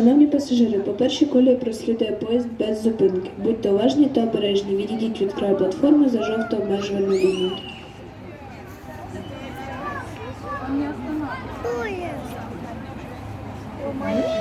Шановні пасажири, по першій колії прослідує поїзд без зупинки. Будьте уважні та обережні. Відійдіть від краю платформи за жовто обмежувальну лінію. Не